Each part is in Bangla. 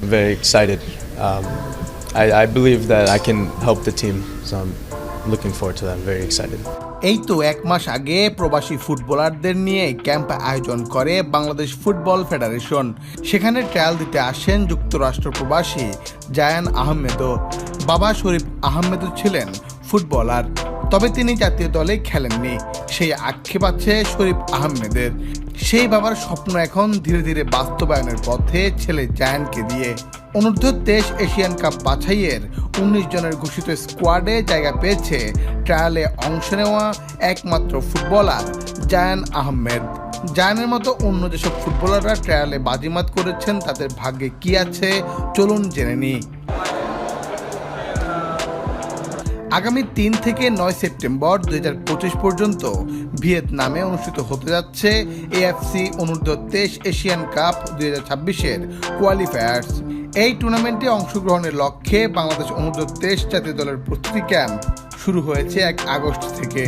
very excited. Um, I, I believe that I can help the team, so I'm looking forward to that. I'm very excited. এই তো এক মাস আগে প্রবাসী ফুটবলারদের নিয়ে ক্যাম্প আয়োজন করে বাংলাদেশ ফুটবল ফেডারেশন সেখানে ট্রায়াল দিতে আসেন যুক্তরাষ্ট্র প্রবাসী জায়ান আহমেদও বাবা শরীফ আহমেদও ছিলেন ফুটবলার তবে তিনি জাতীয় দলে খেলেননি। সেই আক্ষেপ আছে শরীফ আহমেদের। সেই বাবার স্বপ্ন এখন ধীরে ধীরে বাস্তবায়নের পথে ছেলে জায়ানকে দিয়ে। অনূর্ধ্ব তেইশ এশিয়ান কাপ বাছাইয়ের উনিশ জনের ঘোষিত স্কোয়াডে জায়গা পেয়েছে ট্রায়ালে অংশ নেওয়া একমাত্র ফুটবলার জায়ান আহমেদ। জায়ানের মতো অন্য যেসব ফুটবলাররা ট্রায়ালে বাজিমাত করেছেন, তাদের ভাগ্যে কি আছে চলুন জেনে নিই। আগামী তিন থেকে নয় সেপ্টেম্বর দুই হাজার পঁচিশ পর্যন্ত ভিয়েতনামে অনুষ্ঠিত হতে যাচ্ছে এএফসি অনূর্ধ্ব তেইশ এশিয়ান কাপ দুই হাজার ছাব্বিশের কোয়ালিফায়ার্স। এই টুর্নামেন্টে অংশগ্রহণের লক্ষ্যে বাংলাদেশ অনূর্ধ্ব তেইশ জাতীয় দলের প্রস্তুতি ক্যাম্প শুরু হয়েছে এক আগস্ট থেকে।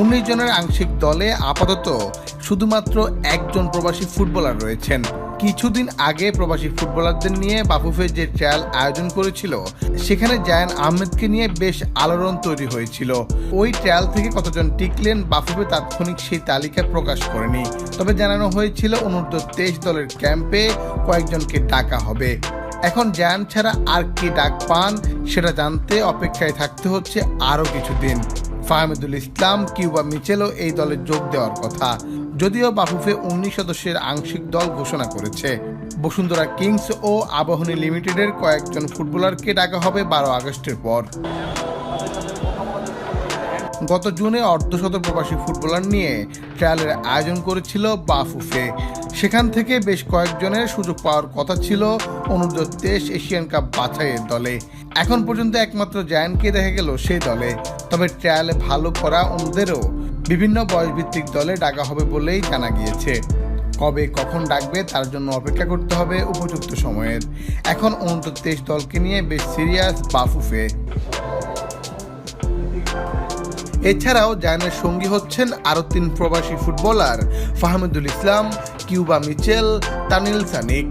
উনিশ জনের আংশিক দলে আপাতত শুধুমাত্র একজন প্রবাসী ফুটবলার রয়েছেন। কিছুদিন আগে প্রবাসী ফুটবলারদের নিয়ে বাফুফে যে ট্রায়াল আয়োজন করেছিল, সেখানে জায়ান আহমেদকে নিয়ে বেশ আলোড়ন তৈরি হয়েছিল। ওই ট্রায়াল থেকে কতজন টিকলেন বাফুফে তাৎক্ষণিক সেই তালিকা প্রকাশ করেনি। তবে জানানো হয়েছিল, অনূর্ধ্ব তেইশ দলের ক্যাম্পে কয়েকজনকে ডাকা হবে। এখন জায়ান ছাড়া আর কি ডাক পান, সেটা জানতে অপেক্ষায় থাকতে হচ্ছে আরও কিছুদিন। ফাহমিদুল ইসলাম, কিউবা মিচেলও এই দলে যোগ দেওয়ার কথা। যদিও বাফুফে উনিশ সদস্যের আংশিক দল ঘোষণা করেছে। বসুন্ধরা কিংস ও আবাহনী লিমিটেডের কয়েকজন ফুটবলারকে ডাকা হবে বারো আগস্টের পর। গত জুনে অর্ধশত প্রবাসী ফুটবলার নিয়ে ট্রায়ালের আয়োজন করেছিল বাফুফে। সেখান থেকে বেশ কয়েকজনের সুযোগ পাওয়ার কথা ছিল অনূর্ধ্ব তেইশ এশিয়ান কাপ বাছাইয়ের দলে। এখন পর্যন্ত একমাত্র জায়ানকে দেখা গেল সেই দলে। তবে ট্রায়ালে ভালো করা অন্যদেরও বিভিন্ন বয়সভিত্তিক দলে ডাকা হবে বলেই জানা গিয়েছে। কবে কখন ডাকবে তার জন্য অপেক্ষা করতে হবে উপযুক্ত সময়ের। এখন অনূর্ধ্ব তেইশ দলকে নিয়ে বেশ সিরিয়াস বাফুফে এছাড়াও জায়ানের সঙ্গী হচ্ছেন আরও তিন প্রবাসী footballer Fahmidul Islam, Cuba Mitchell, তানিল সানিক।